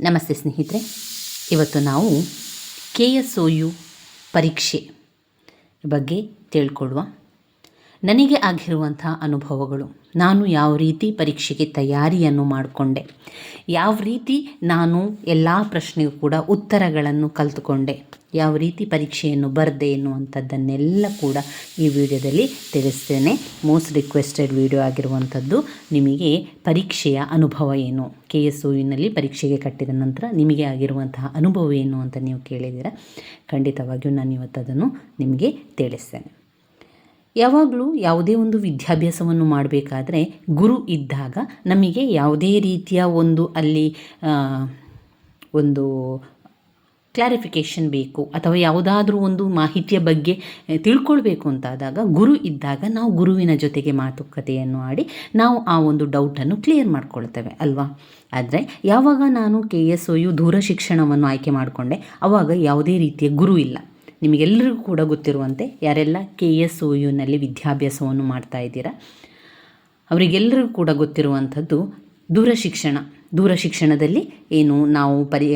ನಮಸ್ತೆ ಸ್ನೇಹಿತರೆ. ಇವತ್ತು ನಾವು ಕೆ ಎಸ್ ಒ ಯು ಪರೀಕ್ಷೆ ಬಗ್ಗೆ ತಿಳ್ಕೊಳ್ಳುವ ನನಗೆ ಆಗಿರುವಂಥ ಅನುಭವಗಳು. ನಾನು ಯಾವ ರೀತಿ ಪರೀಕ್ಷೆಗೆ ತಯಾರಿಯನ್ನು ಮಾಡಿಕೊಂಡೆ. ಯಾವ ರೀತಿ ನಾನು ಎಲ್ಲ ಪ್ರಶ್ನೆಗೂ ಕೂಡ ಉತ್ತರಗಳನ್ನು ಕಲಿತುಕೊಂಡೆ. ಯಾವ ರೀತಿ ಪರೀಕ್ಷೆಯನ್ನು ಬರೆದೆ ಎನ್ನುವಂಥದ್ದನ್ನೆಲ್ಲ ಕೂಡ ಈ ವಿಡಿಯೋದಲ್ಲಿ ತಿಳಿಸ್ತೇನೆ. ಮೋಸ್ಟ್ ರಿಕ್ವೆಸ್ಟೆಡ್ ವಿಡಿಯೋ ಆಗಿರುವಂಥದ್ದು ನಿಮಗೆ ಪರೀಕ್ಷೆಯ ಅನುಭವ ಏನು? ಕೆ ಎಸ್ ಯುನಲ್ಲಿ ಪರೀಕ್ಷೆಗೆ ಕಟ್ಟಿದ ನಂತರ ನಿಮಗೆ ಆಗಿರುವಂತಹ ಅನುಭವ ಏನು ಅಂತ ನೀವು ಕೇಳಿದ್ದೀರ? ಖಂಡಿತವಾಗಿಯೂ ನಾನು ಇವತ್ತು ಅದನ್ನು ನಿಮಗೆ ತಿಳಿಸ್ತೇನೆ. ಯಾವಾಗಲೂ ಯಾವುದೇ ಒಂದು ವಿದ್ಯಾಭ್ಯಾಸವನ್ನು ಮಾಡಬೇಕಾದ್ರೆ ಗುರು ಇದ್ದಾಗ ನಮಗೆ ಯಾವುದೇ ರೀತಿಯ ಒಂದು ಅಲ್ಲಿ ಒಂದು ಕ್ಲಾರಿಫಿಕೇಷನ್ ಬೇಕು ಅಥವಾ ಯಾವುದಾದ್ರೂ ಒಂದು ಮಾಹಿತಿಯ ಬಗ್ಗೆ ತಿಳ್ಕೊಳ್ಬೇಕು ಅಂತಾದಾಗ ಗುರು ಇದ್ದಾಗ ನಾವು ಗುರುವಿನ ಜೊತೆಗೆ ಮಾತುಕತೆಯನ್ನು ಆಡಿ ನಾವು ಆ ಒಂದು ಡೌಟನ್ನು ಕ್ಲಿಯರ್ ಮಾಡ್ಕೊಳ್ತೇವೆ ಅಲ್ವಾ? ಆದರೆ ಯಾವಾಗ ನಾನು ಕೆ ಎಸ್ ಒಯು ದೂರ ಶಿಕ್ಷಣವನ್ನು ಆಯ್ಕೆ ಮಾಡಿಕೊಂಡೆ, ಅವಾಗ ಯಾವುದೇ ರೀತಿಯ ಗುರು ಇಲ್ಲ. ನಿಮಗೆಲ್ಲರಿಗೂ ಕೂಡ ಗೊತ್ತಿರುವಂತೆ ಯಾರೆಲ್ಲ ಕೆ ಎಸ್ ಒ ಯುನಲ್ಲಿ ವಿದ್ಯಾಭ್ಯಾಸವನ್ನು ಮಾಡ್ತಾ ಇದ್ದೀರಾ ಅವರಿಗೆಲ್ಲರಿಗೂ ಕೂಡ ಗೊತ್ತಿರುವಂಥದ್ದು ದೂರ ಶಿಕ್ಷಣ. ದೂರ ಶಿಕ್ಷಣದಲ್ಲಿ ಏನು ನಾವು ಪರಿ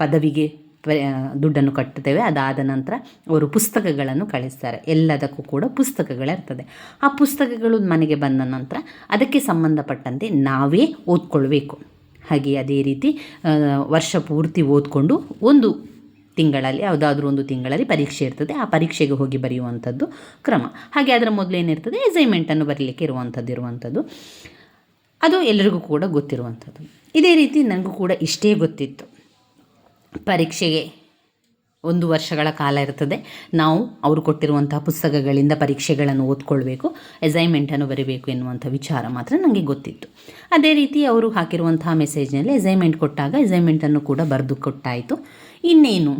ಪದವಿಗೆ ದುಡ್ಡನ್ನು ಕಟ್ಟುತ್ತೇವೆ, ಅದಾದ ನಂತರ ಅವರು ಪುಸ್ತಕಗಳನ್ನು ಕಳಿಸ್ತಾರೆ. ಎಲ್ಲದಕ್ಕೂ ಕೂಡ ಪುಸ್ತಕಗಳಿರ್ತದೆ. ಆ ಪುಸ್ತಕಗಳು ಮನೆಗೆ ಬಂದ ನಂತರ ಅದಕ್ಕೆ ಸಂಬಂಧಪಟ್ಟಂತೆ ನಾವೇ ಓದ್ಕೊಳ್ಬೇಕು. ಹಾಗೆ ಅದೇ ರೀತಿ ವರ್ಷ ಪೂರ್ತಿ ಓದ್ಕೊಂಡು ಒಂದು ತಿಂಗಳಲ್ಲಿ, ಯಾವುದಾದ್ರೂ ಒಂದು ತಿಂಗಳಲ್ಲಿ ಪರೀಕ್ಷೆ ಇರ್ತದೆ. ಆ ಪರೀಕ್ಷೆಗೆ ಹೋಗಿ ಬರೆಯುವಂಥದ್ದು ಕ್ರಮ. ಹಾಗೆ ಅದರ ಮೊದಲೇನಿರ್ತದೆ ಅಸೈನ್ಮೆಂಟನ್ನು ಬರೀಲಿಕ್ಕೆ ಇರುವಂಥದ್ದು ಇರುವಂಥದ್ದು. ಅದು ಎಲ್ಲರಿಗೂ ಕೂಡ ಗೊತ್ತಿರುವಂಥದ್ದು. ಇದೇ ರೀತಿ ನನಗೂ ಕೂಡ ಇಷ್ಟೇ ಗೊತ್ತಿತ್ತು. ಪರೀಕ್ಷೆಗೆ ಒಂದು ವರ್ಷಗಳ ಕಾಲ ಇರ್ತದೆ. ನಾವು ಅವರು ಕೊಟ್ಟಿರುವಂತಹ ಪುಸ್ತಕಗಳಿಂದ ಪರೀಕ್ಷೆಗಳನ್ನು ಓದ್ಕೊಳ್ಬೇಕು. ಅಸೈನ್ಮೆಂಟನ್ನು ಬರೀಬೇಕು ಎನ್ನುವಂಥ ವಿಚಾರ ಮಾತ್ರ ನನಗೆ ಗೊತ್ತಿತ್ತು. ಅದೇ ರೀತಿ ಅವರು ಹಾಕಿರುವಂತಹ ಮೆಸೇಜ್ನಲ್ಲಿ ಅಸೈನ್ಮೆಂಟ್ ಕೊಟ್ಟಾಗ ಅಸೈನ್ಮೆಂಟನ್ನು ಕೂಡ ಬರೆದು ಕೊಟ್ಟಾಯಿತು. ಇನ್ನೇನು?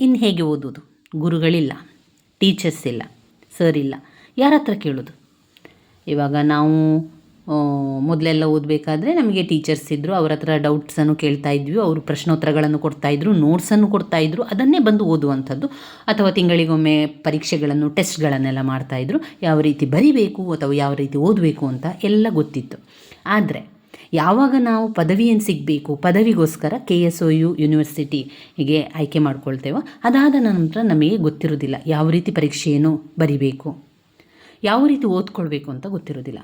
ಇನ್ನು ಹೇಗೆ ಓದೋದು ಗುರುಗಳಿಲ್ಲ ಟೀಚರ್ಸ್ ಇಲ್ಲ ಸರ್ ಇಲ್ಲ. ಯಾರ ಹತ್ರ ಕೇಳೋದು? ಇವಾಗ ನಾವು ಮೊದಲೆಲ್ಲ ಓದಬೇಕಾದ್ರೆ ನಮಗೆ ಟೀಚರ್ಸ್ ಇದ್ದರು ಅವ್ರ ಹತ್ರ ಡೌಟ್ಸನ್ನು ಕೇಳ್ತಾ ಇದ್ವಿ, ಅವರು ಪ್ರಶ್ನೋತ್ತರಗಳನ್ನು ಕೊಡ್ತಾ ಇದ್ರು ನೋಟ್ಸನ್ನು ಕೊಡ್ತಾಯಿದ್ರು ಅದನ್ನೇ ಬಂದು ಓದುವಂಥದ್ದು. ಅಥವಾ ತಿಂಗಳಿಗೊಮ್ಮೆ ಪರೀಕ್ಷೆಗಳನ್ನು ಟೆಸ್ಟ್ಗಳನ್ನೆಲ್ಲ ಮಾಡ್ತಾಯಿದ್ರು ಯಾವ ರೀತಿ ಬರಿಬೇಕು ಅಥವಾ ಯಾವ ರೀತಿ ಓದಬೇಕು ಅಂತ ಎಲ್ಲ ಗೊತ್ತಿತ್ತು. ಆದರೆ ಯಾವಾಗ ನಾವು ಪದವಿಯನ್ನು ಸಿಗಬೇಕು, ಪದವಿಗೋಸ್ಕರ ಕೆ ಎಸ್ ಒ ಯು ಯೂನಿವರ್ಸಿಟಿಗೆ ಆಯ್ಕೆ ಮಾಡ್ಕೊಳ್ತೇವೋ, ಅದಾದ ನಂತರ ನಮಗೆ ಗೊತ್ತಿರೋದಿಲ್ಲ ಯಾವ ರೀತಿ ಪರೀಕ್ಷೆಯನ್ನು ಬರಿಬೇಕು, ಯಾವ ರೀತಿ ಓದ್ಕೊಳ್ಬೇಕು ಅಂತ ಗೊತ್ತಿರೋದಿಲ್ಲ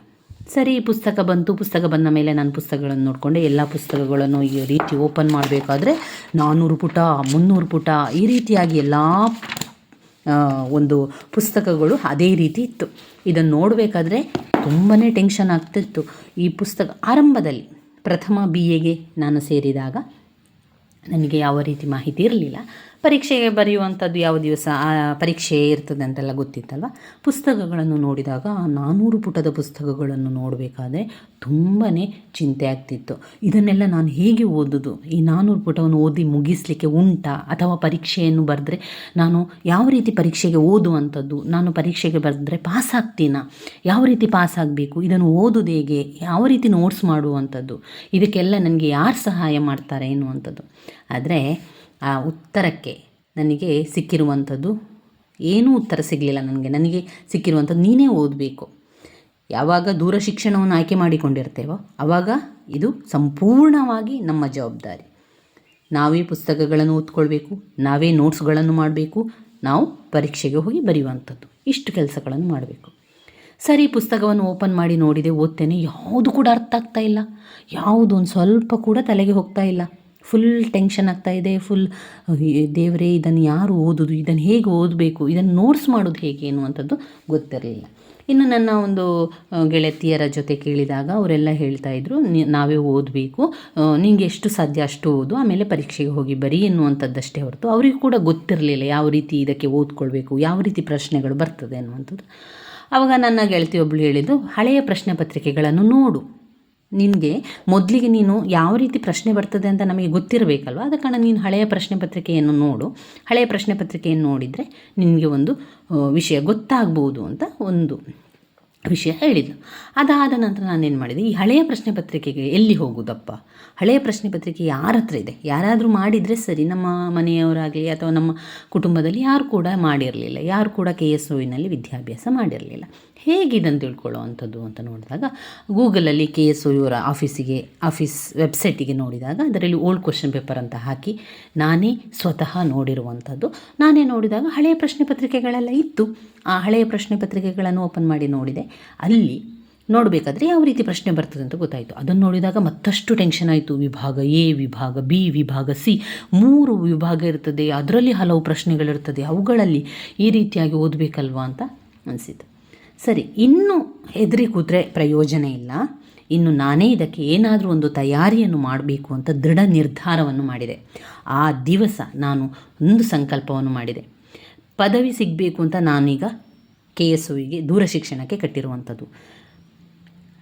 ಸರಿ, ಪುಸ್ತಕ ಬಂತು, ಪುಸ್ತಕ ಬಂದ ಮೇಲೆ ನಾನು ಪುಸ್ತಕಗಳನ್ನು ನೋಡಿಕೊಂಡೆ, ಎಲ್ಲ ಪುಸ್ತಕಗಳನ್ನು ಈ ರೀತಿ ಓಪನ್ ಮಾಡಬೇಕಾದ್ರೆ ನಾನ್ನೂರು ಪುಟ, ಮುನ್ನೂರು ಪುಟ, ಈ ರೀತಿಯಾಗಿ ಎಲ್ಲ ಒಂದು ಪುಸ್ತಕಗಳು ಅದೇ ರೀತಿ ಇತ್ತು. ಇದನ್ನು ನೋಡಬೇಕಾದ್ರೆ ತುಂಬಾ ಟೆನ್ಷನ್ ಆಗ್ತಿತ್ತು. ಈ ಪುಸ್ತಕ ಆರಂಭದಲ್ಲಿ ಪ್ರಥಮ ಬಿ ಎಗೆ ನಾನು ಸೇರಿದಾಗ ನನಗೆ ಯಾವ ರೀತಿ ಮಾಹಿತಿ ಇರಲಿಲ್ಲ. ಪರೀಕ್ಷೆಗೆ ಬರೆಯುವಂಥದ್ದು ಯಾವ ದಿವಸ? ಆ ಪರೀಕ್ಷೆ ಇರ್ತದೆ ಅಂತೆಲ್ಲ ಗೊತ್ತಿತ್ತಲ್ವ? ಪುಸ್ತಕಗಳನ್ನು ನೋಡಿದಾಗ ಆ ನಾನ್ನೂರು ಪುಟದ ಪುಸ್ತಕಗಳನ್ನು ನೋಡಬೇಕಾದ್ರೆ ತುಂಬಾ ಚಿಂತೆ ಆಗ್ತಿತ್ತು. ಇದನ್ನೆಲ್ಲ ನಾನು ಹೇಗೆ ಓದೋದು? ಈ ನಾನ್ನೂರು ಪುಟವನ್ನು ಓದಿ ಮುಗಿಸ್ಲಿಕ್ಕೆ ಉಂಟಾ? ಅಥವಾ ಪರೀಕ್ಷೆಯನ್ನು ಬರೆದ್ರೆ ನಾನು ಯಾವ ರೀತಿ ಪರೀಕ್ಷೆಗೆ ಓದುವಂಥದ್ದು? ನಾನು ಪರೀಕ್ಷೆಗೆ ಬರೆದ್ರೆ ಪಾಸ್ ಆಗ್ತೀನಾ ಯಾವ ರೀತಿ ಪಾಸ್ ಆಗಬೇಕು ಇದನ್ನು ಓದೋದು ಹೇಗೆ? ಯಾವ ರೀತಿ ನೋಟ್ಸ್ ಮಾಡುವಂಥದ್ದು? ಇದಕ್ಕೆಲ್ಲ ನನಗೆ ಯಾರು ಸಹಾಯ ಮಾಡ್ತಾರೆ ಎನ್ನುವಂಥದ್ದು. ಆದರೆ ಆ ಉತ್ತರಕ್ಕೆ ನನಗೆ ಸಿಕ್ಕಿರುವಂಥದ್ದು, ಏನೂ ಉತ್ತರ ಸಿಗಲಿಲ್ಲ ನನಗೆ. ನನಗೆ ಸಿಕ್ಕಿರುವಂಥದ್ದು ನೀನೇ ಓದಬೇಕು. ಯಾವಾಗ ದೂರ ಶಿಕ್ಷಣವನ್ನು ಆಯ್ಕೆ ಮಾಡಿಕೊಂಡಿರ್ತೇವೋ ಆವಾಗ ಇದು ಸಂಪೂರ್ಣವಾಗಿ ನಮ್ಮ ಜವಾಬ್ದಾರಿ. ನಾವೇ ಪುಸ್ತಕಗಳನ್ನು ಓದ್ಕೊಳ್ಬೇಕು, ನಾವೇ ನೋಟ್ಸ್ಗಳನ್ನು ಮಾಡಬೇಕು, ನಾವು ಪರೀಕ್ಷೆಗೆ ಹೋಗಿ ಬರೆಯುವಂಥದ್ದು. ಇಷ್ಟು ಕೆಲಸಗಳನ್ನು ಮಾಡಬೇಕು. ಸರಿ, ಪುಸ್ತಕವನ್ನು ಓಪನ್ ಮಾಡಿ ನೋಡಿದೆ, ಓದ್ತೇನೆ, ಯಾವುದು ಕೂಡ ಅರ್ಥ ಆಗ್ತಾ ಇಲ್ಲ. ಯಾವುದು ಒಂದು ಸ್ವಲ್ಪ ಕೂಡ ತಲೆಗೆ ಹೋಗ್ತಾ ಇಲ್ಲ. ಫುಲ್ ಟೆನ್ಷನ್ ಆಗ್ತಾ ಇದೆ ಫುಲ್ ದೇವರೇ ಇದನ್ನು ಯಾರು ಓದೋದು, ಇದನ್ನು ಹೇಗೆ ಓದಬೇಕು, ಇದನ್ನು ನೋಟ್ಸ್ ಮಾಡೋದು ಹೇಗೆ ಅನ್ನುವಂಥದ್ದು ಗೊತ್ತಿರಲಿಲ್ಲ. ಇನ್ನು ನನ್ನ ಒಂದು ಗೆಳತಿಯರ ಜೊತೆ ಕೇಳಿದಾಗ ಅವರೆಲ್ಲ ಹೇಳ್ತಾ ಇದ್ರು, "ನೀ- ನಾವೇ ಓದಬೇಕು ನಿಂಗೆ ಎಷ್ಟು ಸಾಧ್ಯ ಅಷ್ಟು ಓದು, ಆಮೇಲೆ ಪರೀಕ್ಷೆಗೆ ಹೋಗಿ ಬರೀ ಎನ್ನುವಂಥದ್ದಷ್ಟೇ ಹೊರತು ಅವರಿಗೂ ಕೂಡ ಗೊತ್ತಿರಲಿಲ್ಲ ಯಾವ ರೀತಿ ಇದಕ್ಕೆ ಓದ್ಕೊಳ್ಬೇಕು, ಯಾವ ರೀತಿ ಪ್ರಶ್ನೆಗಳು ಬರ್ತದೆ ಅನ್ನುವಂಥದ್ದು ಆವಾಗ ನನ್ನ ಗೆಳತಿ ಒಬ್ಬಳು ಹೇಳಿದ್ದು, ಹಳೆಯ ಪ್ರಶ್ನೆ ಪತ್ರಿಕೆಗಳನ್ನು ನೋಡು. ನಿನಗೆ ಮೊದಲಿಗೆ ನೀನು ಯಾವ ರೀತಿ ಪ್ರಶ್ನೆ ಬರ್ತದೆ ಅಂತ ನಮಗೆ ಗೊತ್ತಿರಬೇಕಲ್ವ? ಆದ ಕಾರಣ ನೀನು ಹಳೆಯ ಪ್ರಶ್ನೆ ಪತ್ರಿಕೆಯನ್ನು ನೋಡು. ಹಳೆಯ ಪ್ರಶ್ನೆ ಪತ್ರಿಕೆಯನ್ನು ನೋಡಿದರೆ ನಿನಗೆ ಒಂದು ವಿಷಯ ಗೊತ್ತಾಗ್ಬೋದು ಅಂತ ಒಂದು ವಿಷಯ ಹೇಳಿದ್ದು. ಅದಾದ ನಂತರ ನಾನೇನು ಮಾಡಿದೆ? ಈ ಹಳೆಯ ಪ್ರಶ್ನೆ ಪತ್ರಿಕೆಗೆ ಎಲ್ಲಿ ಹೋಗುದಪ್ಪ? ಹಳೆಯ ಪ್ರಶ್ನೆ ಪತ್ರಿಕೆ ಯಾರ ಹತ್ರ ಇದೆ? ಯಾರಾದರೂ ಮಾಡಿದರೆ ಸರಿ, ನಮ್ಮ ಮನೆಯವರಾಗಲಿ ಅಥವಾ ನಮ್ಮ ಕುಟುಂಬದಲ್ಲಿ ಯಾರು ಕೂಡ ಮಾಡಿರಲಿಲ್ಲ. ಯಾರು ಕೂಡ ಕೆ ಎಸ್ ಒನಲ್ಲಿ ವಿದ್ಯಾಭ್ಯಾಸ ಮಾಡಿರಲಿಲ್ಲ. ಹೇಗೆ ಇದನ್ನು ತಿಳ್ಕೊಳ್ಳುವಂಥದ್ದು ಅಂತ ನೋಡಿದಾಗ ಗೂಗಲಲ್ಲಿ ಕೆ ಎಸ್ ಇವರ ಆಫೀಸಿಗೆ, ಆಫೀಸ್ ವೆಬ್ಸೈಟಿಗೆ ನೋಡಿದಾಗ ಅದರಲ್ಲಿ ಓಲ್ಡ್ ಕ್ವಶನ್ ಪೇಪರ್ ಅಂತ ಹಾಕಿ ನಾನೇ ಸ್ವತಃ ನೋಡಿರುವಂಥದ್ದು. ನಾನೇ ನೋಡಿದಾಗ ಹಳೆಯ ಪ್ರಶ್ನೆ ಪತ್ರಿಕೆಗಳೆಲ್ಲ ಇತ್ತು. ಆ ಹಳೆಯ ಪ್ರಶ್ನೆ ಪತ್ರಿಕೆಗಳನ್ನು ಓಪನ್ ಮಾಡಿ ನೋಡಿದೆ. ಅಲ್ಲಿ ನೋಡಬೇಕಾದ್ರೆ ಯಾವ ರೀತಿ ಪ್ರಶ್ನೆ ಬರ್ತದೆ ಅಂತ ಗೊತ್ತಾಯಿತು. ಅದನ್ನು ನೋಡಿದಾಗ ಮತ್ತಷ್ಟು ಟೆನ್ಷನ್ ಆಯಿತು. ವಿಭಾಗ ಎ, ವಿಭಾಗ ಬಿ, ವಿಭಾಗ ಸಿ. ಮೂರು ವಿಭಾಗ ಇರ್ತದೆ. ಅದರಲ್ಲಿ ಹಲವು ಪ್ರಶ್ನೆಗಳಿರ್ತದೆ. ಅವುಗಳಲ್ಲಿ ಈ ರೀತಿಯಾಗಿ ಓದಬೇಕಲ್ವಾ ಅಂತ ಅನಿಸಿತು. ಸರಿ, ಇನ್ನು ಹೆದರಿ ಕೂತ್ರೆ ಪ್ರಯೋಜನ ಇಲ್ಲ. ಇನ್ನು ನಾನೇ ಇದಕ್ಕೆ ಏನಾದರೂ ಒಂದು ತಯಾರಿಯನ್ನು ಮಾಡಬೇಕು ಅಂತ ದೃಢ ನಿರ್ಧಾರವನ್ನು ಮಾಡಿದೆ. ಆ ದಿವಸ ನಾನು ಒಂದು ಸಂಕಲ್ಪವನ್ನು ಮಾಡಿದೆ. ಪದವಿ ಸಿಗಬೇಕು ಅಂತ ನಾನೀಗ ಕೆ ಎಸ್ ಓಗೆ ದೂರ ಶಿಕ್ಷಣಕ್ಕೆ ಕಟ್ಟಿರುವಂಥದ್ದು.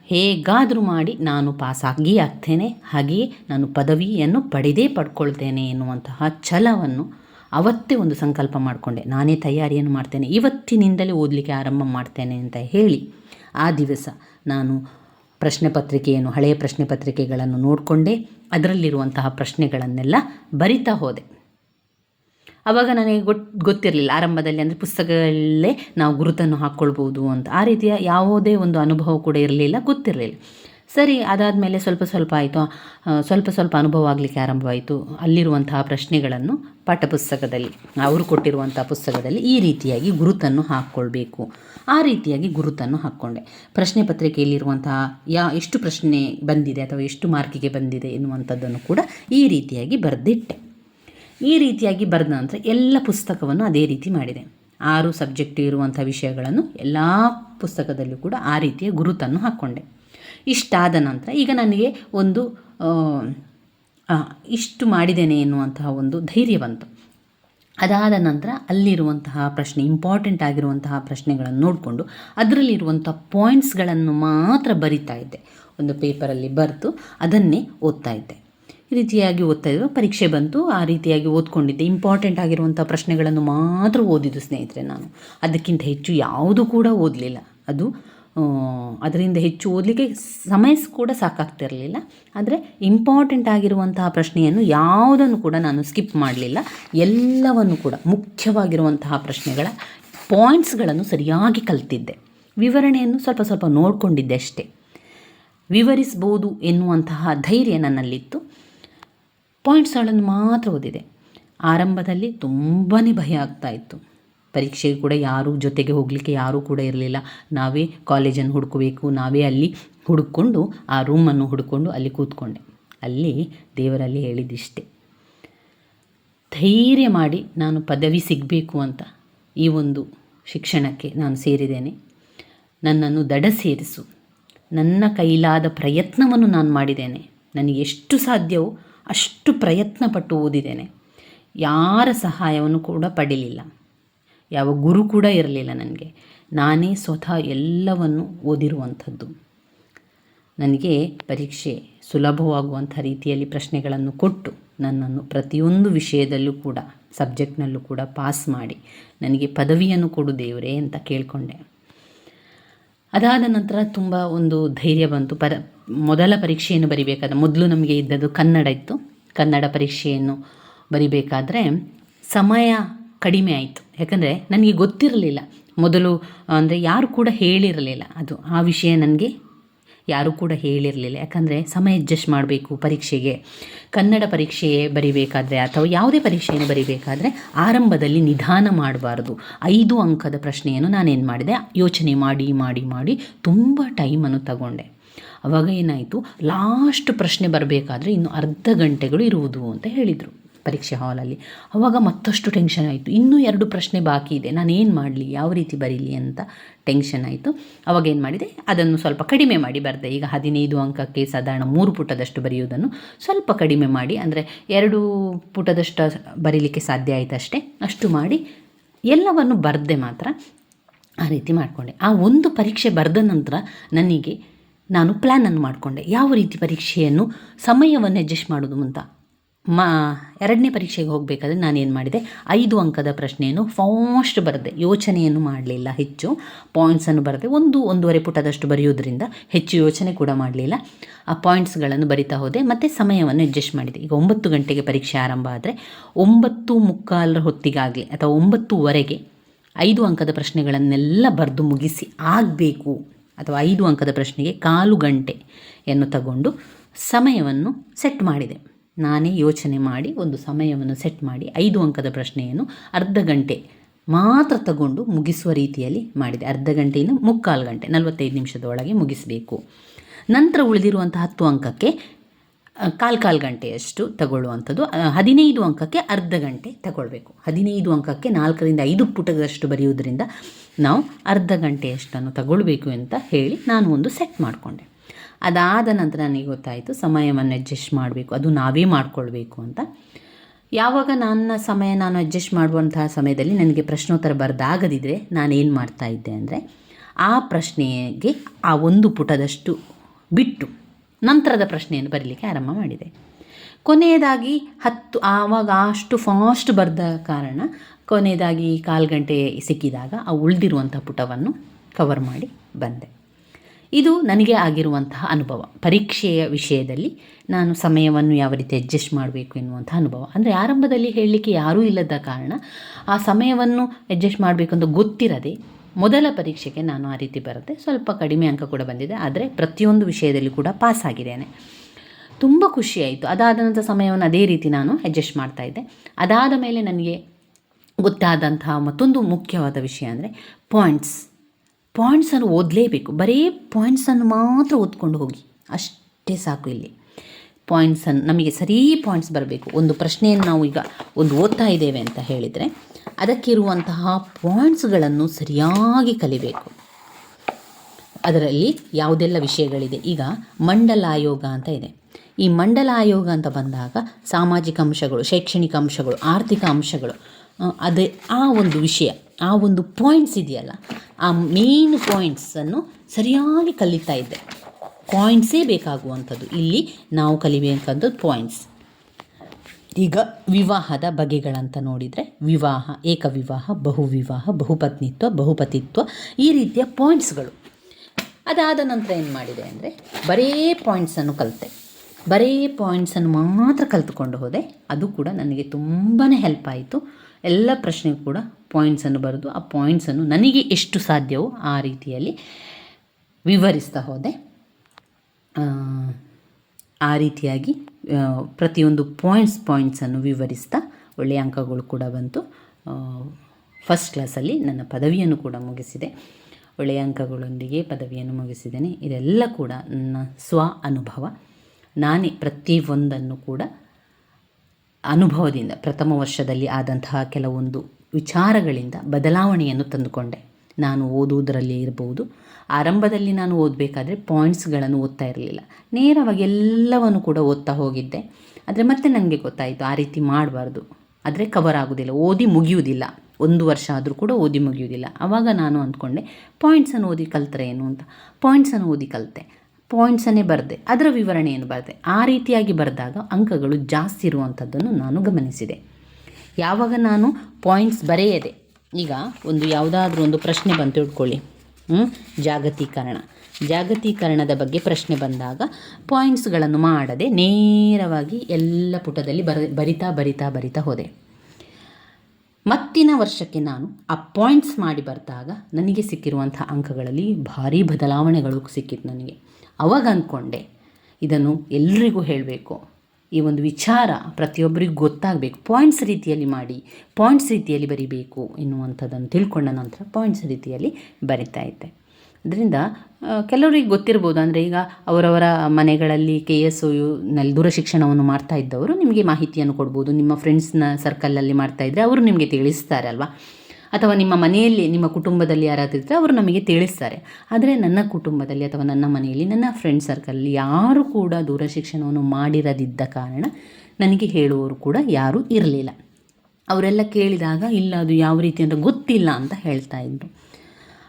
ಹೇಗಾದರೂ ಮಾಡಿ ನಾನು ಪಾಸಾಗಿ ಆಗ್ತೇನೆ. ಹಾಗೆಯೇ ನಾನು ಪದವಿಯನ್ನು ಪಡೆದೇ ಪಡ್ಕೊಳ್ತೇನೆ ಎನ್ನುವಂತಹ ಛಲವನ್ನು ಅವತ್ತೇ ಒಂದು ಸಂಕಲ್ಪ ಮಾಡಿಕೊಂಡೆ. ನಾನೇ ತಯಾರಿಯನ್ನು ಮಾಡ್ತೇನೆ. ಇವತ್ತಿನಿಂದಲೇ ಓದಲಿಕ್ಕೆ ಆರಂಭ ಮಾಡ್ತೇನೆ ಅಂತ ಹೇಳಿ ಆ ದಿವಸ ನಾನು ಪ್ರಶ್ನೆ ಪತ್ರಿಕೆಯನ್ನು, ಹಳೆಯ ಪ್ರಶ್ನೆ ಪತ್ರಿಕೆಗಳನ್ನು ನೋಡಿಕೊಂಡೆ. ಅದರಲ್ಲಿರುವಂತಹ ಪ್ರಶ್ನೆಗಳನ್ನೆಲ್ಲ ಬರಿತಾ ಹೋದೆ. ಆವಾಗ ನನಗೆ ಗೊತ್, ಗೊತ್ತಿರಲಿಲ್ಲ. ಆರಂಭದಲ್ಲಿ ಅಂದರೆ ಪುಸ್ತಕಗಳಲ್ಲೇ ನಾವು ಗುರುತನ್ನು ಹಾಕ್ಕೊಳ್ಬೋದು ಅಂತ. ಆ ರೀತಿಯ ಯಾವುದೇ ಒಂದು ಅನುಭವ ಕೂಡ ಇರಲಿಲ್ಲ, ಗೊತ್ತಿರಲಿಲ್ಲ. ಸರಿ, ಅದಾದಮೇಲೆ ಸ್ವಲ್ಪ ಸ್ವಲ್ಪ ಆಯಿತು. ಸ್ವಲ್ಪ ಸ್ವಲ್ಪ ಅನುಭವ ಆಗಲಿಕ್ಕೆ ಆರಂಭವಾಯಿತು. ಅಲ್ಲಿರುವಂತಹ ಪ್ರಶ್ನೆಗಳನ್ನು ಪಾಠಪುಸ್ತಕದಲ್ಲಿ ಅವರು ಕೊಟ್ಟಿರುವಂಥ ಪುಸ್ತಕದಲ್ಲಿ ಈ ರೀತಿಯಾಗಿ ಗುರುತನ್ನು ಹಾಕ್ಕೊಳ್ಬೇಕು. ಆ ರೀತಿಯಾಗಿ ಗುರುತನ್ನು ಹಾಕ್ಕೊಂಡೆ. ಪ್ರಶ್ನೆ ಪತ್ರಿಕೆಯಲ್ಲಿರುವಂತಹ ಯಾ, ಎಷ್ಟು ಪ್ರಶ್ನೆ ಬಂದಿದೆ ಅಥವಾ ಎಷ್ಟು ಮಾರ್ಕಿಗೆ ಬಂದಿದೆ ಎನ್ನುವಂಥದ್ದನ್ನು ಕೂಡ ಈ ರೀತಿಯಾಗಿ ಬರೆದಿಟ್ಟೆ. ಈ ರೀತಿಯಾಗಿ ಬರೆದ ನಂತರ ಎಲ್ಲ ಪುಸ್ತಕವನ್ನು ಅದೇ ರೀತಿ ಮಾಡಿದೆ. ಆರು ಸಬ್ಜೆಕ್ಟ್ ಇರುವಂಥ ವಿಷಯಗಳನ್ನು ಎಲ್ಲ ಪುಸ್ತಕದಲ್ಲೂ ಕೂಡ ಆ ರೀತಿಯ ಗುರುತನ್ನು ಹಾಕ್ಕೊಂಡೆ. ಇಷ್ಟಾದ ನಂತರ ಈಗ ನನಗೆ ಒಂದು ಇಷ್ಟು ಮಾಡಿದ್ದೇನೆ ಎನ್ನುವಂತಹ ಒಂದು ಧೈರ್ಯ ಬಂತು. ಅದಾದ ನಂತರ ಅಲ್ಲಿರುವಂತಹ ಪ್ರಶ್ನೆ ಇಂಪಾರ್ಟೆಂಟ್ ಆಗಿರುವಂತಹ ಪ್ರಶ್ನೆಗಳನ್ನು ನೋಡಿಕೊಂಡು ಅದರಲ್ಲಿರುವಂಥ ಪಾಯಿಂಟ್ಸ್ಗಳನ್ನು ಮಾತ್ರ ಬರಿತಾ ಇದ್ದೆ. ಒಂದು ಪೇಪರಲ್ಲಿ ಬರೆದು ಅದನ್ನೇ ಓದ್ತಾ ಇದ್ದೆ. ಈ ರೀತಿಯಾಗಿ ಓದ್ತಾ ಇದ್ರು ಪರೀಕ್ಷೆ ಬಂತು. ಆ ರೀತಿಯಾಗಿ ಓದ್ಕೊಂಡಿದ್ದೆ. ಇಂಪಾರ್ಟೆಂಟ್ ಆಗಿರುವಂಥ ಪ್ರಶ್ನೆಗಳನ್ನು ಮಾತ್ರ ಓದಿದ್ದು ಸ್ನೇಹಿತರೆ ನಾನು. ಅದಕ್ಕಿಂತ ಹೆಚ್ಚು ಯಾವುದು ಕೂಡ ಓದಲಿಲ್ಲ. ಅದು ಅದರಿಂದ ಹೆಚ್ಚು ಓದಲಿಕ್ಕೆ ಸಮಯ ಕೂಡ ಸಾಕಾಗ್ತಿರಲಿಲ್ಲ. ಆದರೆ ಇಂಪಾರ್ಟೆಂಟ್ ಆಗಿರುವಂತಹ ಪ್ರಶ್ನೆಯನ್ನು ಯಾವುದನ್ನು ಕೂಡ ನಾನು ಸ್ಕಿಪ್ ಮಾಡಲಿಲ್ಲ. ಎಲ್ಲವನ್ನು ಕೂಡ ಮುಖ್ಯವಾಗಿರುವಂತಹ ಪ್ರಶ್ನೆಗಳ ಪಾಯಿಂಟ್ಸ್ಗಳನ್ನು ಸರಿಯಾಗಿ ಕಲ್ತಿದ್ದೆ. ವಿವರಣೆಯನ್ನು ಸ್ವಲ್ಪ ಸ್ವಲ್ಪ ನೋಡಿಕೊಂಡಿದ್ದೆ ಅಷ್ಟೇ. ವಿವರಿಸ್ಬೋದು ಎನ್ನುವಂತಹ ಧೈರ್ಯ ನನ್ನಲ್ಲಿತ್ತು. ಪಾಯಿಂಟ್ಸ್ಗಳನ್ನು ಮಾತ್ರ ಓದಿದೆ. ಆರಂಭದಲ್ಲಿ ತುಂಬಾ ಭಯ ಆಗ್ತಾ ಇತ್ತು. ಪರೀಕ್ಷೆಗೆ ಕೂಡ ಯಾರೂ ಜೊತೆಗೆ ಹೋಗಲಿಕ್ಕೆ ಯಾರೂ ಕೂಡ ಇರಲಿಲ್ಲ. ನಾವೇ ಕಾಲೇಜನ್ನು ಹುಡುಕಬೇಕು. ನಾವೇ ಅಲ್ಲಿ ಹುಡುಕೊಂಡು ಆ ರೂಮನ್ನು ಹುಡುಕೊಂಡು ಅಲ್ಲಿ ಕೂತ್ಕೊಂಡೆ. ಅಲ್ಲಿ ದೇವರಲ್ಲಿ ಹೇಳಿದಿಷ್ಟೆ. ಧೈರ್ಯ ಮಾಡಿ ನಾನು ಪದವಿ ಸಿಗಬೇಕು ಅಂತ ಈ ಒಂದು ಶಿಕ್ಷಣಕ್ಕೆ ನಾನು ಸೇರಿದ್ದೇನೆ. ನನ್ನನ್ನು ದಡ ಸೇರಿಸು. ನನ್ನ ಕೈಲಾದ ಪ್ರಯತ್ನವನ್ನು ನಾನು ಮಾಡಿದ್ದೇನೆ. ನನಗೆ ಎಷ್ಟು ಸಾಧ್ಯವೋ ಅಷ್ಟು ಪ್ರಯತ್ನಪಟ್ಟು ಓದಿದ್ದೇನೆ. ಯಾರ ಸಹಾಯವನ್ನು ಕೂಡ ಪಡೀಲಿಲ್ಲ. ಯಾವ ಗುರು ಕೂಡ ಇರಲಿಲ್ಲ ನನಗೆ. ನಾನೇ ಸ್ವತಃ ಎಲ್ಲವನ್ನು ಓದಿರುವಂಥದ್ದು. ನನಗೆ ಪರೀಕ್ಷೆ ಸುಲಭವಾಗುವಂಥ ರೀತಿಯಲ್ಲಿ ಪ್ರಶ್ನೆಗಳನ್ನು ಕೊಟ್ಟು ನನ್ನನ್ನು ಪ್ರತಿಯೊಂದು ವಿಷಯದಲ್ಲೂ ಕೂಡ, ಸಬ್ಜೆಕ್ಟ್ನಲ್ಲೂ ಕೂಡ ಪಾಸ್ ಮಾಡಿ ನನಗೆ ಪದವಿಯನ್ನು ಕೊಡು ದೇವರೇ ಅಂತ ಕೇಳಿಕೊಂಡೆ. ಅದಾದ ನಂತರ ತುಂಬ ಒಂದು ಧೈರ್ಯ ಬಂತು. ಪರ, ಮೊದಲ ಪರೀಕ್ಷೆಯನ್ನು ಬರಿಬೇಕಾದ, ಮೊದಲು ನಮಗೆ ಇದ್ದದ್ದು ಕನ್ನಡ ಇತ್ತು. ಕನ್ನಡ ಪರೀಕ್ಷೆಯನ್ನು ಬರಿಬೇಕಾದರೆ ಸಮಯ ಕಡಿಮೆ ಆಯಿತು. ಯಾಕಂದರೆ ನನಗೆ ಗೊತ್ತಿರಲಿಲ್ಲ. ಮೊದಲು, ಅಂದರೆ ಯಾರು ಕೂಡ ಹೇಳಿರಲಿಲ್ಲ ಅದು. ಆ ವಿಷಯ ನನಗೆ ಯಾರೂ ಕೂಡ ಹೇಳಿರಲಿಲ್ಲ. ಯಾಕಂದರೆ ಸಮಯ ಅಡ್ಜಸ್ಟ್ ಮಾಡಬೇಕು ಪರೀಕ್ಷೆಗೆ. ಕನ್ನಡ ಪರೀಕ್ಷೆ ಬರಿಬೇಕಾದ್ರೆ ಅಥವಾ ಯಾವುದೇ ಪರೀಕ್ಷೆಯನ್ನು ಬರಿಬೇಕಾದ್ರೆ ಆರಂಭದಲ್ಲಿ ನಿಧಾನ ಮಾಡಬಾರ್ದು. ಐದು ಅಂಕದ ಪ್ರಶ್ನೆಯನ್ನು ನಾನೇನು ಮಾಡಿದೆ? ಯೋಚನೆ ಮಾಡಿ ಮಾಡಿ ಮಾಡಿ ತುಂಬ ಟೈಮನ್ನು ತಗೊಂಡೆ. ಅವಾಗ ಏನಾಯಿತು? ಲಾಸ್ಟ್ ಪ್ರಶ್ನೆ ಬರಬೇಕಾದ್ರೆ ಇನ್ನು ಅರ್ಧ ಗಂಟೆಗಳು ಇರುವುದು ಅಂತ ಹೇಳಿದರು. ಪರೀಕ್ಷೆ ಹಾಲಲ್ಲಿ. ಅವಾಗ ಮತ್ತಷ್ಟು ಟೆನ್ಷನ್ ಆಯಿತು. ಇನ್ನೂ ಎರಡು ಪ್ರಶ್ನೆ ಬಾಕಿ ಇದೆ. ನಾನು ಏನು ಮಾಡಲಿ? ಯಾವ ರೀತಿ ಬರೀಲಿ ಅಂತ ಟೆನ್ಷನ್ ಆಯಿತು. ಅವಾಗ ಏನು ಮಾಡಿದೆ? ಅದನ್ನು ಸ್ವಲ್ಪ ಕಡಿಮೆ ಮಾಡಿ ಬರೆದೆ. ಈಗ ಹದಿನೈದು ಅಂಕಕ್ಕೆ ಸಾಧಾರಣ ಮೂರು ಪುಟದಷ್ಟು ಬರೆಯುವುದನ್ನು ಸ್ವಲ್ಪ ಕಡಿಮೆ ಮಾಡಿ. ಅಂದರೆ ಎರಡು ಪುಟದಷ್ಟು ಬರೀಲಿಕ್ಕೆ ಸಾಧ್ಯ ಆಯಿತು ಅಷ್ಟೇ. ಅಷ್ಟು ಮಾಡಿ ಎಲ್ಲವನ್ನು ಬರೆದೆ ಮಾತ್ರ ಆ ರೀತಿ ಮಾಡಿಕೊಂಡೆ. ಆ ಒಂದು ಪರೀಕ್ಷೆ ಬರೆದ ನಂತರ ನನಗೆ ನಾನು ಪ್ಲ್ಯಾನನ್ನು ಮಾಡಿಕೊಂಡೆ. ಯಾವ ರೀತಿ ಪರೀಕ್ಷೆಯನ್ನು ಸಮಯವನ್ನು ಅಡ್ಜಸ್ಟ್ ಮಾಡೋದು ಅಂತ. ಮಾ, ಎರಡನೇ ಪರೀಕ್ಷೆಗೆ ಹೋಗಬೇಕಾದ್ರೆ ನಾನೇನು ಮಾಡಿದೆ? ಐದು ಅಂಕದ ಪ್ರಶ್ನೆಯನ್ನು ಫಾಸ್ಟ್ ಬರೆದೆ. ಯೋಚನೆಯನ್ನು ಮಾಡಲಿಲ್ಲ ಹೆಚ್ಚು. ಪಾಯಿಂಟ್ಸನ್ನು ಬರೆದೆ. ಒಂದು, ಒಂದೂವರೆ ಪುಟದಷ್ಟು ಬರೆಯೋದ್ರಿಂದ ಹೆಚ್ಚು ಯೋಚನೆ ಕೂಡ ಮಾಡಲಿಲ್ಲ. ಆ ಪಾಯಿಂಟ್ಸ್ಗಳನ್ನು ಬರಿತಾ ಹೋದೆ. ಮತ್ತು ಸಮಯವನ್ನು ಅಡ್ಜಸ್ಟ್ ಮಾಡಿದೆ. ಈಗ ಒಂಬತ್ತು ಗಂಟೆಗೆ ಪರೀಕ್ಷೆ ಆರಂಭ ಆದರೆ ಒಂಬತ್ತು ಮುಕ್ಕಾಲರ ಹೊತ್ತಿಗಾಗಲಿ ಅಥವಾ ಒಂಬತ್ತುವರೆಗೆ ಐದು ಅಂಕದ ಪ್ರಶ್ನೆಗಳನ್ನೆಲ್ಲ ಬರೆದು ಮುಗಿಸಿ ಆಗಬೇಕು ಅಥವಾ ಐದು ಅಂಕದ ಪ್ರಶ್ನೆಗೆ ಕಾಲು ಗಂಟೆಯನ್ನು ತಗೊಂಡು ಸಮಯವನ್ನು ಸೆಟ್ ಮಾಡಿದೆ. ನಾನೇ ಯೋಚನೆ ಮಾಡಿ ಒಂದು ಸಮಯವನ್ನು ಸೆಟ್ ಮಾಡಿ ಐದು ಅಂಕದ ಪ್ರಶ್ನೆಯನ್ನು ಅರ್ಧ ಗಂಟೆ ಮಾತ್ರ ತಗೊಂಡು ಮುಗಿಸುವ ರೀತಿಯಲ್ಲಿ ಮಾಡಿದೆ. ಅರ್ಧ ಗಂಟೆಯಿಂದ ಮುಕ್ಕಾಲು ಗಂಟೆ, ನಲವತ್ತೈದು ನಿಮಿಷದೊಳಗೆ ಮುಗಿಸಬೇಕು. ನಂತರ ಉಳಿದಿರುವಂಥ ಹತ್ತು ಅಂಕಕ್ಕೆ ಕಾಲು ಕಾಲು ಗಂಟೆಯಷ್ಟು ತಗೊಳ್ಳುವಂಥದ್ದು. ಹದಿನೈದು ಅಂಕಕ್ಕೆ ಅರ್ಧ ಗಂಟೆ ತಗೊಳ್ಬೇಕು. ಹದಿನೈದು ಅಂಕಕ್ಕೆ ನಾಲ್ಕರಿಂದ ಐದು ಪುಟದಷ್ಟು ಬರೆಯುವುದರಿಂದ ನಾವು ಅರ್ಧ ಗಂಟೆಯಷ್ಟನ್ನು ತಗೊಳ್ಬೇಕು ಅಂತ ಹೇಳಿ ನಾನು ಒಂದು ಸೆಟ್ ಮಾಡಿಕೊಂಡೆ. ಅದಾದ ನಂತರ ನನಗೆ ಗೊತ್ತಾಯಿತು, ಸಮಯವನ್ನು ಅಡ್ಜಸ್ಟ್ ಮಾಡಬೇಕು, ಅದು ನಾವೇ ಮಾಡಿಕೊಳ್ಬೇಕು ಅಂತ. ಯಾವಾಗ ನನ್ನ ಸಮಯ ನಾನು ಅಡ್ಜಸ್ಟ್ ಮಾಡುವಂತಹ ಸಮಯದಲ್ಲಿ ನನಗೆ ಪ್ರಶ್ನೋತ್ತರ ಬರೆದಾಗದಿದ್ದರೆ ನಾನೇನು ಮಾಡ್ತಾ ಇದ್ದೆ ಅಂದರೆ, ಆ ಪ್ರಶ್ನೆಗೆ ಆ ಒಂದು ಪುಟದಷ್ಟು ಬಿಟ್ಟು ನಂತರದ ಪ್ರಶ್ನೆಯನ್ನು ಬರೀಲಿಕ್ಕೆ ಆರಂಭ ಮಾಡಿದೆ. ಕೊನೆಯದಾಗಿ ಹತ್ತು, ಆವಾಗ ಅಷ್ಟು ಫಾಸ್ಟ್ ಬರೆದ ಕಾರಣ ಕೊನೆಯದಾಗಿ ಕಾಲು ಗಂಟೆ ಸಿಕ್ಕಿದಾಗ ಆ ಉಳಿದಿರುವಂಥ ಪುಟವನ್ನು ಕವರ್ ಮಾಡಿ ಬಂದೆ. ಇದು ನನಗೆ ಆಗಿರುವಂತಹ ಅನುಭವ. ಪರೀಕ್ಷೆಯ ವಿಷಯದಲ್ಲಿ ನಾನು ಸಮಯವನ್ನು ಯಾವ ರೀತಿ ಅಡ್ಜಸ್ಟ್ ಮಾಡಬೇಕು ಎನ್ನುವಂಥ ಅನುಭವ. ಅಂದರೆ ಆರಂಭದಲ್ಲಿ ಹೇಳಲಿಕ್ಕೆ ಯಾರೂ ಇಲ್ಲದ ಕಾರಣ ಆ ಸಮಯವನ್ನು ಅಡ್ಜಸ್ಟ್ ಮಾಡಬೇಕು ಅಂತ ಗೊತ್ತಿರದೆ ಮೊದಲ ಪರೀಕ್ಷೆಗೆ ನಾನು ಆ ರೀತಿ ಬರುತ್ತೆ ಸ್ವಲ್ಪ ಕಡಿಮೆ ಅಂಕ ಕೂಡ ಬಂದಿದೆ. ಆದರೆ ಪ್ರತಿಯೊಂದು ವಿಷಯದಲ್ಲಿ ಕೂಡ ಪಾಸ್ ಆಗಿದ್ದೇನೆ. ತುಂಬ ಖುಷಿಯಾಯಿತು. ಅದಾದ ನಂತರ ಸಮಯವನ್ನು ಅದೇ ರೀತಿ ನಾನು ಅಡ್ಜಸ್ಟ್ ಮಾಡ್ತಾ ಇದ್ದೆ. ಅದಾದ ಮೇಲೆ ನನಗೆ ಗೊತ್ತಾದಂತಹ ಮತ್ತೊಂದು ಮುಖ್ಯವಾದ ವಿಷಯ ಅಂದರೆ ಪಾಯಿಂಟ್ಸ್ ಪಾಯಿಂಟ್ಸನ್ನು ಓದಲೇಬೇಕು. ಬರೀ ಪಾಯಿಂಟ್ಸನ್ನು ಮಾತ್ರ ಓದ್ಕೊಂಡು ಹೋಗಿ. ಅಷ್ಟೇ ಸಾಕು ಇಲ್ಲಿ. ಪಾಯಿಂಟ್ಸನ್ನು ನಮಗೆ ಸರಿ ಪಾಯಿಂಟ್ಸ್ ಬರಬೇಕು. ಒಂದು ಪ್ರಶ್ನೆಯನ್ನು ನಾವು ಈಗ ಒಂದು ಓದ್ತಾ ಇದ್ದೇವೆ ಅಂತ ಹೇಳಿದರೆ, ಅದಕ್ಕಿರುವಂತಹ ಪಾಯಿಂಟ್ಸ್ಗಳನ್ನು ಸರಿಯಾಗಿ ಕಲಿಬೇಕು. ಅದರಲ್ಲಿ ಯಾವುದೆಲ್ಲ ವಿಷಯಗಳಿದೆ? ಈಗ ಮಂಡಲ ಆಯೋಗ ಅಂತ ಇದೆ. ಈ ಮಂಡಲ ಆಯೋಗ ಅಂತ ಬಂದಾಗ ಸಾಮಾಜಿಕ ಅಂಶಗಳು, ಶೈಕ್ಷಣಿಕ ಅಂಶಗಳು, ಆರ್ಥಿಕ ಅಂಶಗಳು ಅದೇ ಆ ಒಂದು ವಿಷಯ, ಆ ಒಂದು ಪಾಯಿಂಟ್ಸ್ ಇದೆಯಲ್ಲ ಆ ಮೇನ್ ಪಾಯಿಂಟ್ಸನ್ನು ಸರಿಯಾಗಿ ಕಲಿತಾ ಇದ್ದೆ. ಪಾಯಿಂಟ್ಸೇ ಬೇಕಾಗುವಂಥದ್ದು. ಇಲ್ಲಿ ನಾವು ಕಲಿಬೇಕಂಥದ್ದು ಪಾಯಿಂಟ್ಸ್ ಈಗ ವಿವಾಹದ ಬಗೆಗಳಂತ ನೋಡಿದರೆ ವಿವಾಹ, ಏಕವಿವಾಹ, ಬಹುವಿವಾಹ, ಬಹುಪತ್ನಿತ್ವ, ಬಹುಪತಿತ್ವ ಈ ರೀತಿಯ ಪಾಯಿಂಟ್ಸ್ಗಳು ಅದಾದ ನಂತರ ಏನು ಮಾಡಿದೆ ಅಂದರೆ ಬರೇ ಪಾಯಿಂಟ್ಸನ್ನು ಕಲಿತೆ. ಬರೇ ಪಾಯಿಂಟ್ಸನ್ನು ಮಾತ್ರ ಕಲಿತುಕೊಂಡು ಹೋದೆ. ಅದು ಕೂಡ ನನಗೆ ತುಂಬಾ ಹೆಲ್ಪ್ ಆಯಿತು. ಎಲ್ಲ ಪ್ರಶ್ನೆಗೂ ಕೂಡ ಪಾಯಿಂಟ್ಸನ್ನು ಬರೆದು ಆ ಪಾಯಿಂಟ್ಸನ್ನು ನನಗೆ ಎಷ್ಟು ಸಾಧ್ಯವೋ ಆ ರೀತಿಯಲ್ಲಿ ವಿವರಿಸ್ತಾ ಹೋದೆ. ಆ, ರೀತಿಯಾಗಿ ಪ್ರತಿಯೊಂದು ಪಾಯಿಂಟ್ಸ್ ಪಾಯಿಂಟ್ಸನ್ನು ವಿವರಿಸ್ತಾ ಒಳ್ಳೆಯ ಅಂಕಗಳು ಕೂಡ ಬಂತು. ಫಸ್ಟ್ ಕ್ಲಾಸಲ್ಲಿ ನನ್ನ ಪದವಿಯನ್ನು ಕೂಡ ಮುಗಿಸಿದೆ. ಒಳ್ಳೆಯ ಅಂಕಗಳೊಂದಿಗೆ ಪದವಿಯನ್ನು ಮುಗಿಸಿದ್ದೇನೆ. ಇದೆಲ್ಲ ಕೂಡ ನನ್ನ ಸ್ವ ಅನುಭವ. ನಾನೇ ಪ್ರತಿಯೊಂದನ್ನು ಕೂಡ ಅನುಭವದಿಂದ ಪ್ರಥಮ ವರ್ಷದಲ್ಲಿ ಆದಂತಹ ಕೆಲವೊಂದು ವಿಚಾರಗಳಿಂದ ಬದಲಾವಣೆಯನ್ನು ತಂದುಕೊಂಡೆ. ನಾನು ಓದುವುದರಲ್ಲಿ ಇರಬಹುದು. ಆರಂಭದಲ್ಲಿ ನಾನು ಓದಬೇಕಾದ್ರೆ ಪಾಯಿಂಟ್ಸ್ಗಳನ್ನು ಓದ್ತಾ ಇರಲಿಲ್ಲ. ನೇರವಾಗಿ ಎಲ್ಲವನ್ನು ಕೂಡ ಓದ್ತಾ ಹೋಗಿದ್ದೆ. ಆದರೆ ಮತ್ತೆ ನನಗೆ ಗೊತ್ತಾಯಿತು, ಆ ರೀತಿ ಮಾಡಬಾರ್ದು. ಆದರೆ ಕವರ್ ಆಗೋದಿಲ್ಲ, ಓದಿ ಮುಗಿಯುವುದಿಲ್ಲ. ಒಂದು ವರ್ಷ ಆದರೂ ಕೂಡ ಓದಿ ಮುಗಿಯುವುದಿಲ್ಲ. ಆವಾಗ ನಾನು ಅಂದ್ಕೊಂಡೆ ಪಾಯಿಂಟ್ಸನ್ನು ಓದಿ ಕಲ್ತರೆ ಏನು ಅಂತ. ಪಾಯಿಂಟ್ಸನ್ನು ಓದಿ ಕಲಿತೆ. ಪಾಯಿಂಟ್ಸನ್ನೇ ಬರೆದೆ. ಅದರ ವಿವರಣೆಯನ್ನು ಬರೆದೆ. ಆ ರೀತಿಯಾಗಿ ಬರೆದಾಗ ಅಂಕಗಳು ಜಾಸ್ತಿ ಇರುವಂಥದ್ದನ್ನು ನಾನು ಗಮನಿಸಿದೆ. ಯಾವಾಗ ನಾನು ಪಾಯಿಂಟ್ಸ್ ಬರೆಯದೆ? ಈಗ ಒಂದು ಯಾವುದಾದ್ರೂ ಒಂದು ಪ್ರಶ್ನೆ ಬಂತು ಹ್ಞೂ ಜಾಗತೀಕರಣ. ಜಾಗತೀಕರಣದ ಬಗ್ಗೆ ಪ್ರಶ್ನೆ ಬಂದಾಗ ಪಾಯಿಂಟ್ಸ್ಗಳನ್ನು ಮಾಡದೆ ನೇರವಾಗಿ ಎಲ್ಲ ಪುಟದಲ್ಲಿ ಬರ, ಬರಿತಾ ಬರಿತಾ ಬರಿತಾ ಹೋದೆ. ಮತ್ತಿನ ವರ್ಷಕ್ಕೆ ನಾನು ಆ ಪಾಯಿಂಟ್ಸ್ ಮಾಡಿ ಬರ್ತಾಗ ನನಗೆ ಸಿಕ್ಕಿರುವಂಥ ಅಂಕಗಳಲ್ಲಿ ಭಾರಿ ಬದಲಾವಣೆಗಳು ಸಿಕ್ಕಿತ್ತು ನನಗೆ. ಅವಾಗ ಅಂದ್ಕೊಂಡೆ ಇದನ್ನು ಎಲ್ರಿಗೂ ಹೇಳಬೇಕು. ಈ ಒಂದು ವಿಚಾರ ಪ್ರತಿಯೊಬ್ಬರಿಗೂ ಗೊತ್ತಾಗಬೇಕು. ಪಾಯಿಂಟ್ಸ್ ರೀತಿಯಲ್ಲಿ ಮಾಡಿ ಪಾಯಿಂಟ್ಸ್ ರೀತಿಯಲ್ಲಿ ಬರಿಬೇಕು ಎನ್ನುವಂಥದ್ದನ್ನು ತಿಳ್ಕೊಂಡ ನಂತರ ಪಾಯಿಂಟ್ಸ್ ರೀತಿಯಲ್ಲಿ ಬರಿತಾ ಇದ್ದೆ. ಅದರಿಂದ ಕೆಲವರಿಗೆ ಗೊತ್ತಿರ್ಬೋದು. ಅಂದರೆ ಈಗ ಅವರವರ ಮನೆಗಳಲ್ಲಿ ಕೆ ಎಸ್ ಒ ನಲ್ಲಿ ದೂರ ಶಿಕ್ಷಣವನ್ನು ಮಾಡ್ತಾ ಇದ್ದವರು ನಿಮಗೆ ಮಾಹಿತಿಯನ್ನು ಕೊಡ್ಬೋದು. ನಿಮ್ಮ ಫ್ರೆಂಡ್ಸ್ನ ಸರ್ಕಲಲ್ಲಿ ಇದ್ದರೆ ಅವರು ನಿಮಗೆ ತಿಳಿಸ್ತಾರೆ ಅಲ್ವಾ? ಅಥವಾ ನಿಮ್ಮ ಮನೆಯಲ್ಲಿ, ನಿಮ್ಮ ಕುಟುಂಬದಲ್ಲಿ ಯಾರಾದಿದ್ದರೆ ಅವರು ನಮಗೆ ತಿಳಿಸ್ತಾರೆ. ಆದರೆ ನನ್ನ ಕುಟುಂಬದಲ್ಲಿ ಅಥವಾ ನನ್ನ ಮನೆಯಲ್ಲಿ, ನನ್ನ ಫ್ರೆಂಡ್ ಸರ್ಕಲಲ್ಲಿ ಯಾರು ಕೂಡ ದೂರ ಶಿಕ್ಷಣವನ್ನು ಮಾಡಿರದಿದ್ದ ಕಾರಣ ನನಗೆ ಹೇಳುವವರು ಕೂಡ ಯಾರೂ ಇರಲಿಲ್ಲ. ಅವರೆಲ್ಲ ಕೇಳಿದಾಗ, ಇಲ್ಲ ಅದು ಯಾವ ರೀತಿ ಅಂತ ಗೊತ್ತಿಲ್ಲ ಅಂತ ಹೇಳ್ತಾ ಇದ್ರು.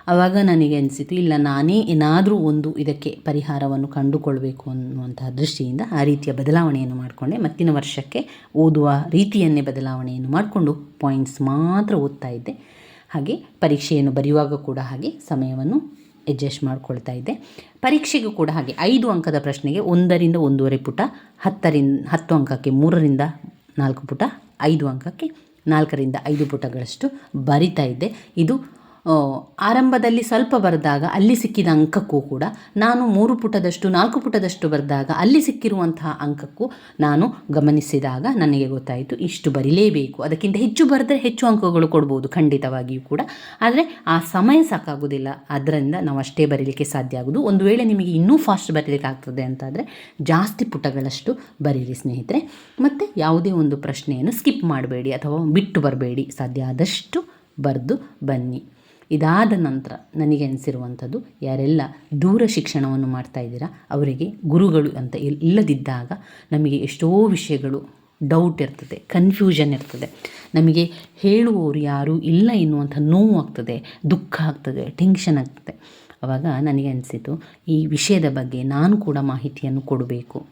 ಆವಾಗ ನನಗೆ ಅನಿಸಿತು, ಇಲ್ಲ, ನಾನೇ ಏನಾದರೂ ಒಂದು ಇದಕ್ಕೆ ಪರಿಹಾರವನ್ನು ಕಂಡುಕೊಳ್ಬೇಕು ಅನ್ನುವಂತಹ ದೃಷ್ಟಿಯಿಂದ ಆ ರೀತಿಯ ಬದಲಾವಣೆಯನ್ನು ಮಾಡಿಕೊಂಡೆ. ಮತ್ತಿನ ವರ್ಷಕ್ಕೆ ಓದುವ ರೀತಿಯನ್ನೇ ಬದಲಾವಣೆಯನ್ನು ಮಾಡಿಕೊಂಡು ಪಾಯಿಂಟ್ಸ್ ಮಾತ್ರ ಓದ್ತಾ ಇದ್ದೆ. ಹಾಗೆ ಪರೀಕ್ಷೆಯನ್ನು ಬರೆಯುವಾಗ ಕೂಡ ಹಾಗೆ ಸಮಯವನ್ನು ಅಡ್ಜಸ್ಟ್ ಮಾಡ್ಕೊಳ್ತಾ ಇದ್ದೆ. ಪರೀಕ್ಷೆಗೂ ಕೂಡ ಹಾಗೆ ಐದು ಅಂಕದ ಪ್ರಶ್ನೆಗೆ ಒಂದರಿಂದ ಒಂದೂವರೆ ಪುಟ, ಹತ್ತರಿಂದ, ಹತ್ತು ಅಂಕಕ್ಕೆ ಮೂರರಿಂದ ನಾಲ್ಕು ಪುಟ, ಐದು ಅಂಕಕ್ಕೆ ನಾಲ್ಕರಿಂದ ಐದು ಪುಟಗಳಷ್ಟು ಬರಿತಾ ಇದ್ದೆ. ಇದು ಆರಂಭದಲ್ಲಿ ಸ್ವಲ್ಪ ಬರೆದಾಗ ಅಲ್ಲಿ ಸಿಕ್ಕಿದ ಅಂಕಕ್ಕೂ ಕೂಡ ನಾನು ಮೂರು ಪುಟದಷ್ಟು, ನಾಲ್ಕು ಪುಟದಷ್ಟು ಬರೆದಾಗ ಅಲ್ಲಿ ಸಿಕ್ಕಿರುವಂತಹ ಅಂಕಕ್ಕೂ ನಾನು ಗಮನಿಸಿದಾಗ ನನಗೆ ಗೊತ್ತಾಯಿತು ಇಷ್ಟು ಬರಿಲೇಬೇಕು. ಅದಕ್ಕಿಂತ ಹೆಚ್ಚು ಬರೆದ್ರೆ ಹೆಚ್ಚು ಅಂಕಗಳು ಕೊಡ್ಬೋದು ಖಂಡಿತವಾಗಿಯೂ ಕೂಡ. ಆದರೆ ಆ ಸಮಯ ಸಾಕಾಗೋದಿಲ್ಲ ಅದರಿಂದ ನಾವು ಅಷ್ಟೇ ಬರೀಲಿಕ್ಕೆ ಸಾಧ್ಯ ಆಗೋದು ಒಂದು ವೇಳೆ ನಿಮಗೆ ಇನ್ನೂ ಫಾಸ್ಟ್ ಬರೀಲಿಕ್ಕೆ ಆಗ್ತದೆ ಅಂತಾದರೆ ಜಾಸ್ತಿ ಪುಟಗಳಷ್ಟು ಬರೀರಿ ಸ್ನೇಹಿತರೆ. ಮತ್ತು ಯಾವುದೇ ಒಂದು ಪ್ರಶ್ನೆಯನ್ನು ಸ್ಕಿಪ್ ಮಾಡಬೇಡಿ ಅಥವಾ ಬಿಟ್ಟು ಬರಬೇಡಿ. ಸಾಧ್ಯ ಆದಷ್ಟು ಬರೆದು ಬನ್ನಿ. ಇದಾದ ನಂತರ ನನಗೆ ಅನಿಸಿರುವಂಥದ್ದು, ಯಾರೆಲ್ಲ ದೂರ ಶಿಕ್ಷಣವನ್ನು ಮಾಡ್ತಾ ಇದ್ದೀರಾ, ಅವರಿಗೆ ಗುರುಗಳು ಅಂತ ಇಲ್- ಇಲ್ಲದಿದ್ದಾಗ ನಮಗೆ ಎಷ್ಟೋ ವಿಷಯಗಳು ಡೌಟ್ ಇರ್ತದೆ ಕನ್ಫ್ಯೂಷನ್ ಇರ್ತದೆ. ನಮಗೆ ಹೇಳುವವರು ಯಾರೂ ಇಲ್ಲ ಎನ್ನುವಂಥ ನೋವು ಆಗ್ತದೆ, ದುಃಖ ಆಗ್ತದೆ ಟೆನ್ಷನ್ ಆಗ್ತದೆ. ಆವಾಗ ನನಗೆ ಅನಿಸಿತು, ಈ ವಿಷಯದ ಬಗ್ಗೆ ನಾನು ಕೂಡ ಮಾಹಿತಿಯನ್ನು ಕೊಡಬೇಕು.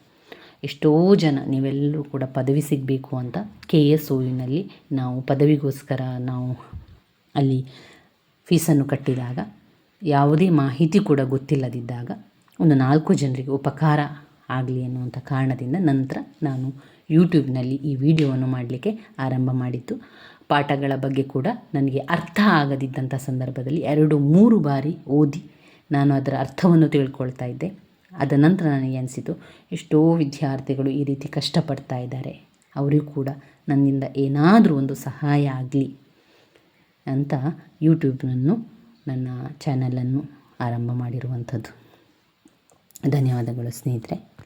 ಎಷ್ಟೋ ಜನ ನೀವೆಲ್ಲರೂ ಕೂಡ ಪದವಿ ಸಿಗಬೇಕು ಅಂತ ಕೆ ಎಸ್ ನಾವು ಪದವಿಗೋಸ್ಕರ ನಾವು ಅಲ್ಲಿ ಫೀಸನ್ನು ಕಟ್ಟಿದಾಗ, ಯಾವುದೇ ಮಾಹಿತಿ ಕೂಡ ಗೊತ್ತಿಲ್ಲದಿದ್ದಾಗ ಒಂದು ನಾಲ್ಕು ಜನರಿಗೆ ಉಪಕಾರ ಆಗಲಿ ಅನ್ನುವಂಥ ಕಾರಣದಿಂದ ನಂತರ ನಾನು ಯೂಟ್ಯೂಬ್ನಲ್ಲಿ ಈ ವಿಡಿಯೋವನ್ನು ಮಾಡಲಿಕ್ಕೆ ಆರಂಭ ಮಾಡಿದ್ದು. ಪಾಠಗಳ ಬಗ್ಗೆ ಕೂಡ ನನಗೆ ಅರ್ಥ ಆಗದಿದ್ದಂಥ ಸಂದರ್ಭದಲ್ಲಿ ಎರಡು, ಮೂರು ಬಾರಿ ಓದಿ ನಾನು ಅದರ ಅರ್ಥವನ್ನು ತಿಳ್ಕೊಳ್ತಾ ಇದ್ದೆ. ಅದ ನಂತರ ನನಗೆ ಅನಿಸಿತು, ಎಷ್ಟೋ ವಿದ್ಯಾರ್ಥಿಗಳು ಈ ರೀತಿ ಕಷ್ಟಪಡ್ತಾ ಇದ್ದಾರೆ. ಅವರಿಗೂ ಕೂಡ ನನ್ನಿಂದ ಏನಾದರೂ ಒಂದು ಸಹಾಯ ಆಗಲಿ. ಅಂತ ಯೂಟ್ಯೂಬ್ನನ್ನು ನನ್ನ ಚಾನಲನ್ನು ಆರಂಭ ಮಾಡಿರುವಂಥದ್ದು. ಧನ್ಯವಾದಗಳು ಸ್ನೇಹಿತರೆ.